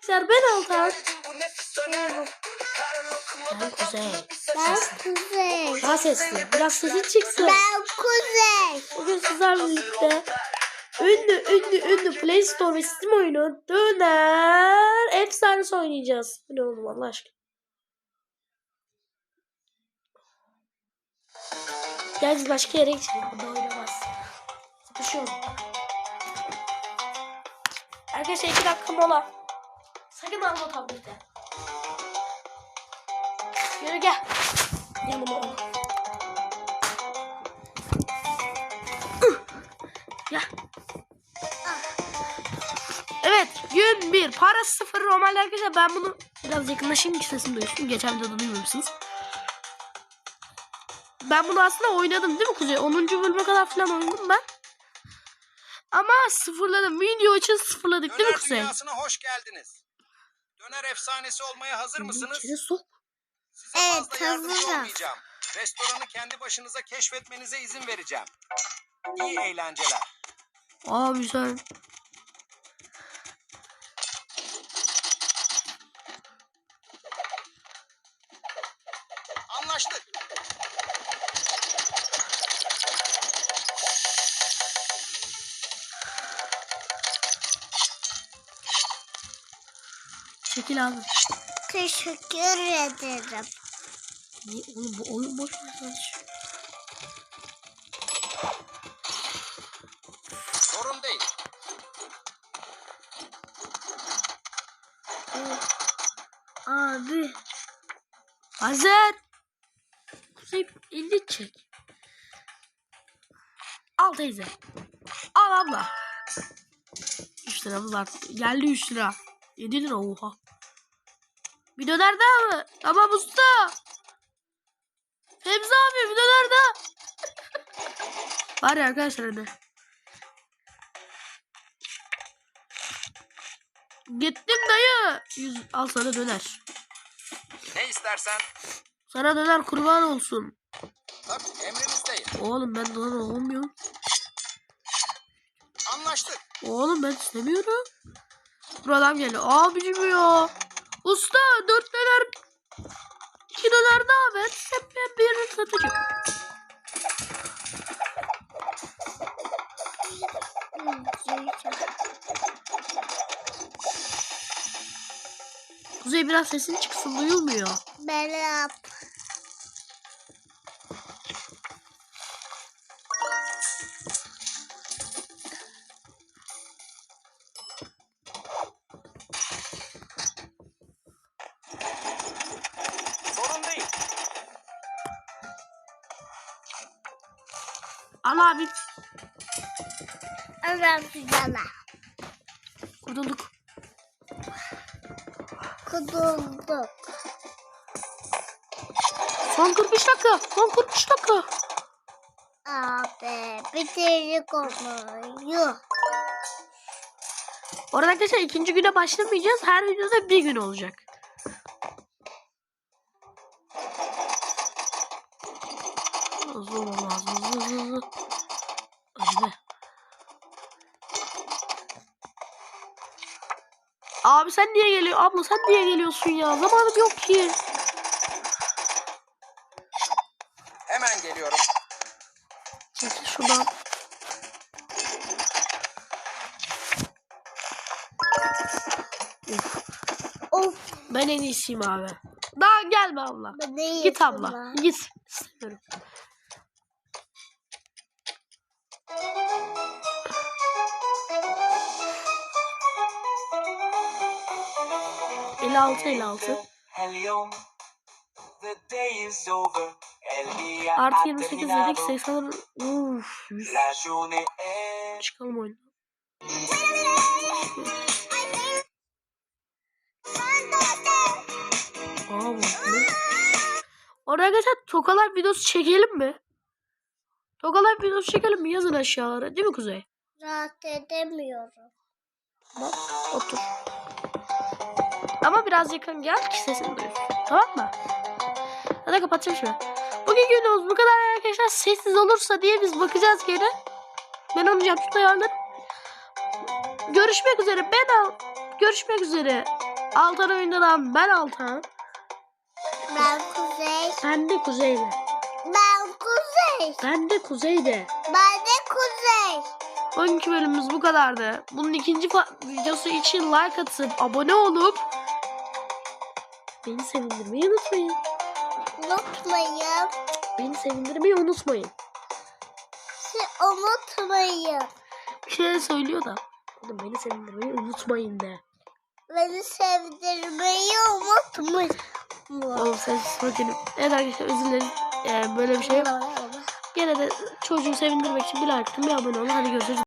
arkadaşlar ben Altan. Ben Kuzey. Ben Kuzey. Daha sesli. Biraz sesin çıksın. Ben Kuzey. Bugün sizlerle birlikte ünlü ünlü ünlü Play Store ve Steam oyunu Döner Efsanesi oynayacağız. Bu ne oğlum Allah aşkına. Gel biz başka yere geçelim. Burada oynamaz. Sıkışıyorum. Arkadaşlar iki dakika mola. Sakın alma tableti. Yürü gel. Yanıma ol. Evet gün bir para sıfır normal arkadaşlar ben bunu biraz yakınlaşayım ki sesimi duysun. Geçen videoda duymamışsınız. Ben bunu aslında oynadım değil mi Kuzey? 10. bölüme kadar falan oynadım ben. Ama sıfırladım. Video için sıfırladık değil mi Kuzey? dünyasına hoş geldiniz. Döner efsanesi olmaya hazır mısınız? İçeri sok. Size Evet, fazla yardımcı olmayacağım. Restoranı kendi başınıza keşfetmenize izin vereceğim. İyi eğlenceler. Aa güzel. Çekil abi. Teşekkür ederim. Niye oğlum bu oyun boş ver. Sorun değil. Abi. Hazır. Kuzey 50 çek. Al teyze. Al abla. 3 liramız arttı. Geldi 3 lira. 7 lira oha. Bir döner daha mı? Tamam usta. Fevzi abi bir döner daha. Var ya arkadaşlar hadi. Gittim dayı. Yüz, al sana döner. Ne istersen. Sana döner kurban olsun. Tabii emrinizdeyim. Oğlum ben döner olmuyorum. Anlaştık. Oğlum ben istemiyorum. Buradan geliyor. Abicim ya. Usta dört döner. iki döner daha ver. Sen ben birini satacağım. Kuzey biraz sesin çıksın duyulmuyor. Merhaba. Sorun Al abi. Arabiyala. Kurtulduk. Kudulduk. Son 45 dakika. Son 45 dakika. Abi bitirdik onu. Orada arkadaşlar ikinci güne başlamayacağız. Her videoda bir gün olacak. Abi sen niye geliyorsun? Abla sen niye geliyorsun ya? Zamanım yok ki. Hemen geliyorum. Çekil şuradan. Of. Ben en iyisiyim abi. Daha gelme abla. Git abla. Git. İstemiyorum. 56 56. Artı 28 dedik 80 Uff 100 Çıkalım oyunu Aa bu Arkadaşlar tokalar videosu çekelim mi? Tokalar videosu çekelim mi? Yazın aşağılara değil mi Kuzey? Rahat edemiyorum. Bak otur. Ama biraz yakın gel ki sesini duysun. Tamam mı? Hadi kapatacağım şimdi. Bugünkü videomuz bu kadar arkadaşlar. Sessiz olursa diye biz bakacağız gene. Ben onu yapıp ayarlarım. Görüşmek üzere. Ben al. Görüşmek üzere. Altan oyundan ben Altan. Ben Kuzey. Sen de Kuzey'le. Ben Kuzey. Ben de Kuzey'de. Ben de Kuzey. Bugünkü bölümümüz bu kadardı. Bunun ikinci videosu için like atıp abone olup beni sevindirmeyi unutmayın. Unutmayın. Beni sevindirmeyi unutmayın. Siz unutmayın. Bir şeyler söylüyor da. Oğlum beni sevindirmeyi unutmayın de. Beni sevdirmeyi unutmayın. Oğlum sen bakın. Evet arkadaşlar özür dilerim. Ee, böyle bir şey yok. Gene de çocuğu sevindirmek için bir like bir abone olun. Hadi görüşürüz.